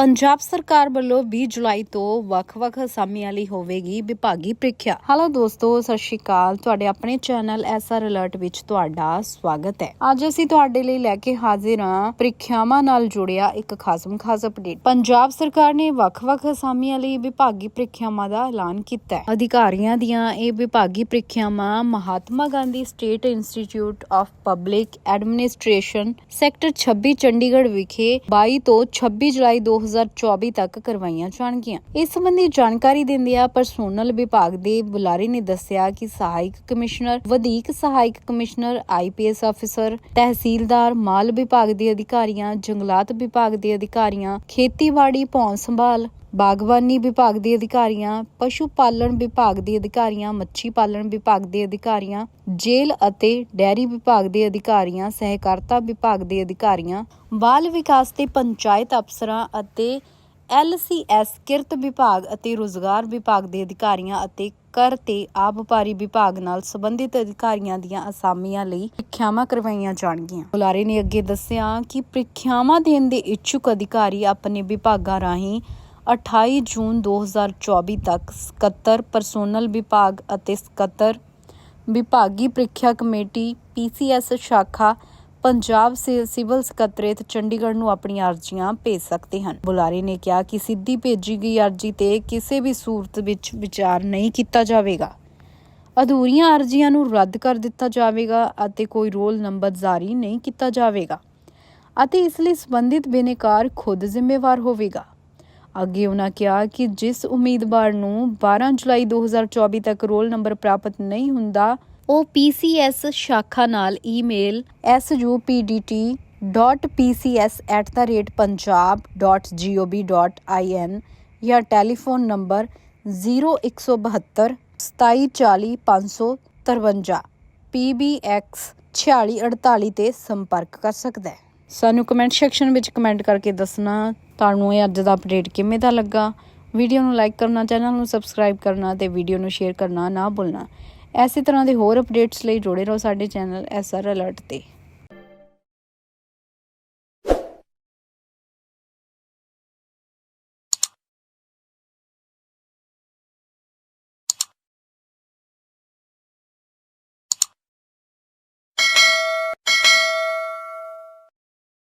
ਪੰਜਾਬ ਸਰਕਾਰ ਵੱਲੋਂ 20 ਜੁਲਾਈ ਤੋਂ ਵੱਖ-ਵੱਖ ਅਸਾਮੀਆਂ ਲਈ ਹੋਵੇਗੀ ਵਿਭਾਗੀ ਪ੍ਰੀਖਿਆ। ਹੈਲੋ ਦੋਸਤੋ, ਸਤਿ ਸ਼੍ਰੀ ਅਕਾਲ। ਤੁਹਾਡੇ ਆਪਣੇ ਚੈਨਲ ਐਸਆਰ ਅਲਰਟ ਵਿੱਚ ਤੁਹਾਡਾ ਸਵਾਗਤ ਹੈ। ਅੱਜ ਅਸੀਂ ਤੁਹਾਡੇ ਲਈ ਲੈ ਕੇ ਹਾਜ਼ਰ ਹਾਂ ਪ੍ਰੀਖਿਆਵਾਂ ਨਾਲ ਜੁੜਿਆ ਇੱਕ ਖਾਸਮ ਖਾਸ ਅਪਡੇਟ। ਪੰਜਾਬ ਸਰਕਾਰ ਨੇ ਵੱਖ-ਵੱਖ ਅਸਾਮੀਆਂ ਲਈ ਵਿਭਾਗੀ ਪ੍ਰੀਖਿਆਵਾਂ ਦਾ ਐਲਾਨ ਕੀਤਾ ਹੈ। ਅਧਿਕਾਰੀਆਂ ਦੀਆਂ ਇਹ ਵਿਭਾਗੀ ਪ੍ਰੀਖਿਆਵਾਂ Mahatma Gandhi state institute of public administration, sector 26 Chandigarh ਵਿਖੇ 22 ਤੋਂ 26 ਜੁਲਾਈ 2024 ਤੱਕ ਕਰਵਾਈਆਂ ਜਾਣਗੀਆਂ। ਇਸ ਸੰਬੰਧੀ ਜਾਣਕਾਰੀ ਦਿੰਦਿਆਂ ਪਰਸੋਨਲ ਵਿਭਾਗ ਦੇ ਬੁਲਾਰੇ ਨੇ ਦੱਸਿਆ ਕਿ ਸਹਾਇਕ ਕਮਿਸ਼ਨਰ, ਵਧੀਕ ਸਹਾਇਕ ਕਮਿਸ਼ਨਰ ਆਈਪੀਐਸ ਅਫਸਰ, ਤਹਿਸੀਲਦਾਰ, ਮਾਲ ਵਿਭਾਗ ਦੇ ਅਧਿਕਾਰੀਆਂ, ਜੰਗਲਾਤ ਵਿਭਾਗ ਦੇ ਅਧਿਕਾਰੀਆਂ, ਖੇਤੀਬਾੜੀ, ਭੌਂ ਸੰਭਾਲ ਬਾਗਬਾਨੀ ਵਿਭਾਗ ਦੇ ਅਧਿਕਾਰੀਆਂ, ਪਸ਼ੂ ਪਾਲਣ ਵਿਭਾਗ ਦੇ ਅਧਿਕਾਰੀਆਂ, ਮੱਛੀ ਪਾਲਣ ਵਿਭਾਗ ਦੇ ਅਧਿਕਾਰੀਆਂ, ਜੇਲ੍ਹ ਅਤੇ ਡੈਰੀ ਵਿਭਾਗ ਦੇ ਅਧਿਕਾਰੀਆਂ, ਸਹਿਕਾਰਤਾ ਵਿਭਾਗ ਦੇ ਅਧਿਕਾਰੀਆਂ, ਬਾਲ ਵਿਕਾਸ ਤੇ ਪੰਚਾਇਤ ਅਫਸਰਾਂ ਅਤੇ ਐਲਸੀਐਸ ਕਿਰਤ ਵਿਭਾਗ ਅਤੇ ਰੋਜ਼ਗਾਰ ਵਿਭਾਗ ਦੇ ਅਧਿਕਾਰੀਆਂ ਅਤੇ ਕਰ ਤੇ ਆਬਕਾਰੀ ਵਿਭਾਗ ਨਾਲ ਸੰਬੰਧਿਤ ਅਧਿਕਾਰੀਆਂ ਦੀਆਂ ਅਸਾਮੀਆਂ ਲਈ ਪ੍ਰੀਖਿਆਵਾਂ ਕਰਵਾਈਆਂ ਜਾਣਗੀਆਂ। ਬੁਲਾਰੇ ਨੇ ਅੱਗੇ ਦੱਸਿਆ ਕਿ ਪ੍ਰੀਖਿਆਵਾਂ ਦੇਣ ਦੇ ਇੱਛੁਕ ਅਧਿਕਾਰੀ ਆਪਣੇ ਵਿਭਾਗਾਂ ਰਾਹੀਂ 28 ਜੂਨ 2024 ਤੱਕ ਸਕੱਤਰ ਪਰਸੋਨਲ ਵਿਭਾਗ ਅਤੇ ਸਕੱਤਰ ਵਿਭਾਗੀ ਪ੍ਰੀਖਿਆ ਕਮੇਟੀ ਪੀਸੀਐਸ ਸ਼ਾਖਾ ਪੰਜਾਬ ਸੇ, ਸਿਵਲ ਸਕੱਤਰੇਤ ਚੰਡੀਗੜ੍ਹ ਨੂੰ ਆਪਣੀਆਂ ਅਰਜ਼ੀਆਂ ਭੇਜ ਸਕਦੇ ਹਨ। ਬੁਲਾਰੇ ਨੇ ਕਿਹਾ ਕਿ ਸਿੱਧੀ ਭੇਜੀ ਗਈ ਅਰਜ਼ੀ ਤੇ ਕਿਸੇ ਵੀ ਸੂਰਤ ਵਿੱਚ ਵਿਚਾਰ ਨਹੀਂ ਕੀਤਾ ਜਾਵੇਗਾ। ਅਧੂਰੀਆਂ ਅਰਜ਼ੀਆਂ ਨੂੰ ਰੱਦ ਕਰ ਦਿੱਤਾ ਜਾਵੇਗਾ ਅਤੇ ਕੋਈ ਰੋਲ ਨੰਬਰ ਜਾਰੀ ਨਹੀਂ ਕੀਤਾ ਜਾਵੇਗਾ ਅਤੇ ਇਸ ਲਈ ਸੰਬੰਧਿਤ ਬਿਨੇਕਾਰ ਖੁਦ ਜ਼ਿੰਮੇਵਾਰ ਹੋਵੇਗਾ। ਅੱਗੇ ਉਹਨਾਂ ਕਿਹਾ ਕਿ ਜਿਸ ਉਮੀਦਵਾਰ ਨੂੰ 12 ਜੁਲਾਈ 2024 ਤੱਕ ਰੋਲ ਨੰਬਰ ਪ੍ਰਾਪਤ ਨਹੀਂ ਹੁੰਦਾ, ਉਹ PCS ਸ਼ਾਖਾ ਨਾਲ ਈਮੇਲ suppcs@punjab.gov.in ਜਾਂ ਟੈਲੀਫੋਨ ਨੰਬਰ 0172 2740 553 PBX 4648 ਤੇ ਸੰਪਰਕ ਕਰ ਸਕਦਾ ਹੈ। ਸਾਨੂੰ ਕਮੈਂਟ ਸੈਕਸ਼ਨ ਵਿੱਚ ਕਮੈਂਟ ਕਰਕੇ ਦੱਸਣਾ, ਤੁਹਾਨੂੰ ਇਹ ਅੱਜ ਦਾ ਅਪਡੇਟ ਕਿਵੇਂ ਦਾ ਲੱਗਾ। ਵੀਡੀਓ ਨੂੰ ਲਾਈਕ ਕਰਨਾ ਚੈਨਲ ਨੂੰ ਸਬਸਕ੍ਰਾਈਬ ਕਰਨਾ ਤੇ ਵੀਡੀਓ ਨੂੰ ਸ਼ੇਅਰ ਕਰਨਾ ਨਾ ਭੁੱਲਣਾ। ਐਸੇ ਤਰ੍ਹਾਂ ਦੇ ਹੋਰ ਅਪਡੇਟਸ ਲਈ ਜੁੜੇ ਰਹੋ ਸਾਡੇ ਚੈਨਲ ਐਸਆਰ ਅਲਰਟ ਤੇ।